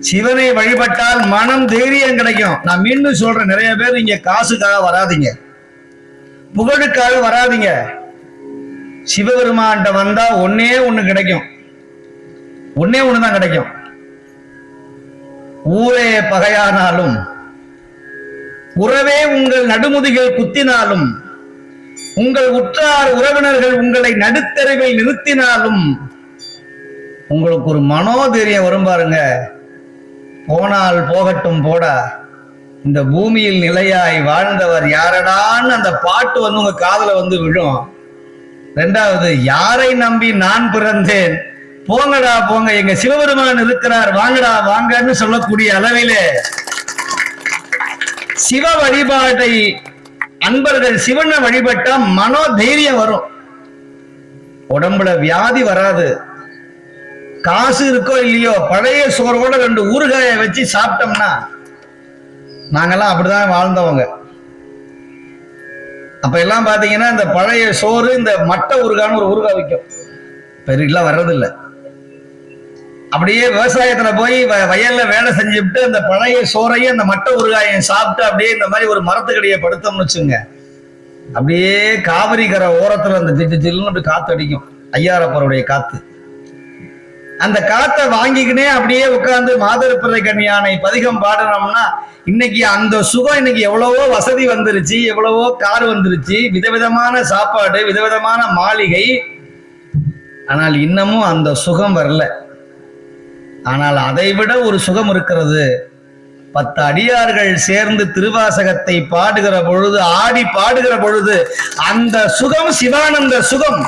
சிவனை வழிபட்டால் மனம் தைரியம் கிடைக்கும். நான் மீண்டும் சொல்றேன் நிறைய பேர் இங்க காசுக்காக வராதீங்க. புகழுக்காக வராதீங்க. சிவபெருமான்கிட்ட வந்தா ஒன்னே ஒண்ணு கிடைக்கும். ஒன்னே ஒண்ணுதான் கிடைக்கும். ஊரே பகையானாலும் உறவே உங்கள் நடுமுதுகில் குத்தினாலும் உங்கள் உற்றார் உறவினர்கள் உங்களை நடுத்தருவில் நிறுத்தினாலும் உங்களுக்கு ஒரு மனோதைரியம் வரும் பாருங்க. போனால் போகட்டும் போடா. இந்த பூமியில் நிலையாய் வாழ்ந்தவர் யாரடான்னு அந்த பாட்டு வந்து உங்க காதல வந்து விழும். ரெண்டாவது யாரை நம்பி நான் பிறந்தேன்? போங்கடா போங்க. எங்க சிவபெருமான் இருக்கிறார் வாங்கடா வாங்கன்னு சொல்லக்கூடிய அளவிலே சிவ வழிபாட்டை அன்பர்கள் சிவனை வழிபட்டா மனோ தைரியம் வரும். உடம்புல வியாதி வராது. காசு இருக்கோ இல்லையோ பழைய சோறோட ரெண்டு ஊறுகாயை வச்சு சாப்பிட்டோம்னா நாங்கெல்லாம் அப்படிதான் வாழ்ந்தவங்க. அப்ப எல்லாம் பாத்தீங்கன்னா இந்த பழைய சோறு இந்த மட்டை ஊறுகான்னு ஒரு ஊறுகாய் விற்கும் பெருகெல்லாம் வர்றதில்ல. அப்படியே விவசாயத்துல போய் வ- வயல்ல வேலை செஞ்சுட்டு அந்த பழைய சோறையும் அந்த மட்டை ஊறுகாயையும் சாப்பிட்டு அப்படியே இந்த மாதிரி ஒரு மரத்துக்கடியை படுத்தோம்னு வச்சுங்க. அப்படியே காவிரி கரை ஓரத்துல அந்த ஜிட்டு ஜில்லுன்னு அப்படி காத்து அடிக்கும். ஐயாரப்பருடைய காத்து. அந்த களத்தை வாங்கிக்கினே அப்படியே உட்கார்ந்து மாதரப்பிள்ளை கன்யானை பதிகம் பாடினோம்னா இன்னைக்கு அந்த சுகம் இன்னைக்கு எவ்வளவோ வசதி வந்துருச்சு எவ்வளவோ கார் வந்துருச்சு விதவிதமான சாப்பாடு விதவிதமான மாளிகை. ஆனால் இன்னமும் அந்த சுகம் வரல. ஆனால் அதை விட ஒரு சுகம் இருக்கிறது. பத்து அடியார்கள் சேர்ந்து திருவாசகத்தை பாடுகிற பொழுது ஆடி பாடுகிற பொழுது அந்த சுகம் சிவானந்த சுகம்